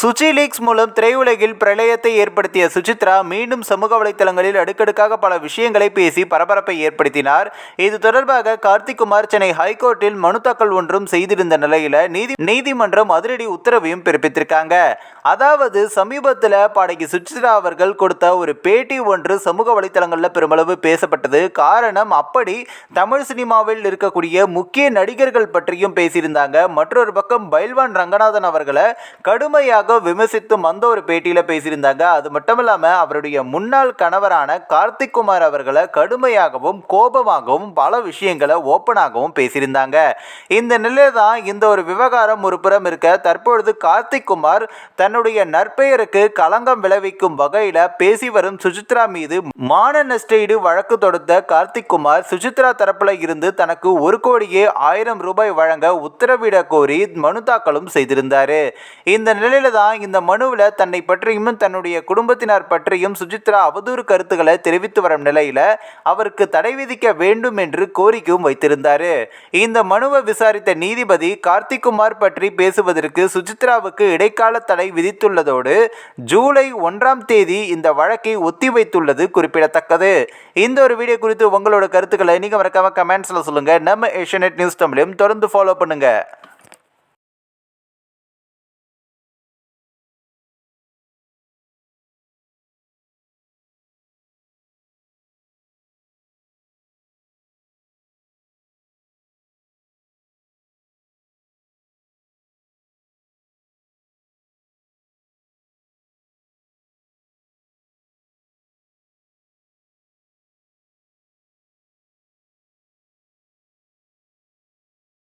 Suchi leaks மூலம் திரையுலகில் பிரளயத்தை ஏற்படுத்திய சுசித்ரா மீண்டும் சமூக வலைதளங்களில் அடுக்கடுக்காக பல விஷயங்களை பேசி பரபரப்பை ஏற்படுத்தினார். இது தொடர்பாக கார்த்திக்குமார் சென்னை ஹைகோர்ட்டில் மனு தாக்கல் ஒன்றும் செய்திருந்த நிலையில நீதி நீதிமன்றம் அதிரடி உத்தரவையும் பிறப்பித்திருக்காங்க. அதாவது சமீபத்தில் பாடகி சுசித்ரா அவர்கள் கொடுத்த ஒரு பேட்டி ஒன்று சமூக வலைத்தளங்களில் பெருமளவு பேசப்பட்டது. காரணம் அப்படி தமிழ் சினிமாவில் இருக்கக்கூடிய முக்கிய நடிகர்கள் பற்றியும் பேசியிருந்தாங்க. மற்றொரு பக்கம் பைல்வான் ரங்கநாதன் அவர்களை கடுமையாக விமர்சித்தும் அந்த ஒரு பேட்டியில் பேசியிருந்தாங்க. அது மட்டும் இல்லாமல் அவருடைய முன்னாள் கணவரான கார்த்திக் குமார் அவர்களை கடுமையாகவும் கோபமாகவும் பல விஷயங்களை ஓப்பனாகவும் பேசியிருந்தாங்க. இந்த நிலையில தான் இந்த ஒரு விவகாரம் ஒரு புறம் இருக்க தற்பொழுது கார்த்திக் குமார் தன்னுடைய நற்பெயருக்கு களங்கம் விளைவிக்கும் வகையில் பேசி வரும் சுசித்ரா மீது மான நஷ்டஈடு வழக்கு தொடுத்த கார்த்திக் குமார் சுசித்ரா தரப்பில் இருந்து தனக்கு ஒரு கோடியே ஆயிரம் ரூபாய் வழங்க உத்தரவிட கோரி மனு தாக்கலும் செய்திருந்தார். இந்த நிலையில தான் இந்த மனுவில் தன்னை பற்றியும் தன்னுடைய குடும்பத்தினர் பற்றியும் சுஜித்ரா அவதூறு கருத்துக்களை தெரிவித்து வரும் நிலையில் அவருக்கு தடை விதிக்க வேண்டும் என்று கோரிக்கையும் வைத்திருந்தார். இந்த மனுவை விசாரித்த நீதிபதி கார்த்திக்குமார் பற்றி பேசுவதற்கு சுஜித்ராவுக்கு இடைக்கால தடை விதித்துள்ளதோடு ஜூலை ஒன்றாம் தேதி இந்த வழக்கை ஒத்திவைத்துள்ளது குறிப்பிடத்தக்கது. இந்த ஒரு வீடியோ குறித்து உங்களோட கருத்துக்களை நீங்கள் மறக்காம கமெண்ட்ஸில் சொல்லுங்கள் நம்ம ஏஷியநெட் நியூஸ் தமிழையும் தொடர்ந்து ஃபாலோ பண்ணுங்கள்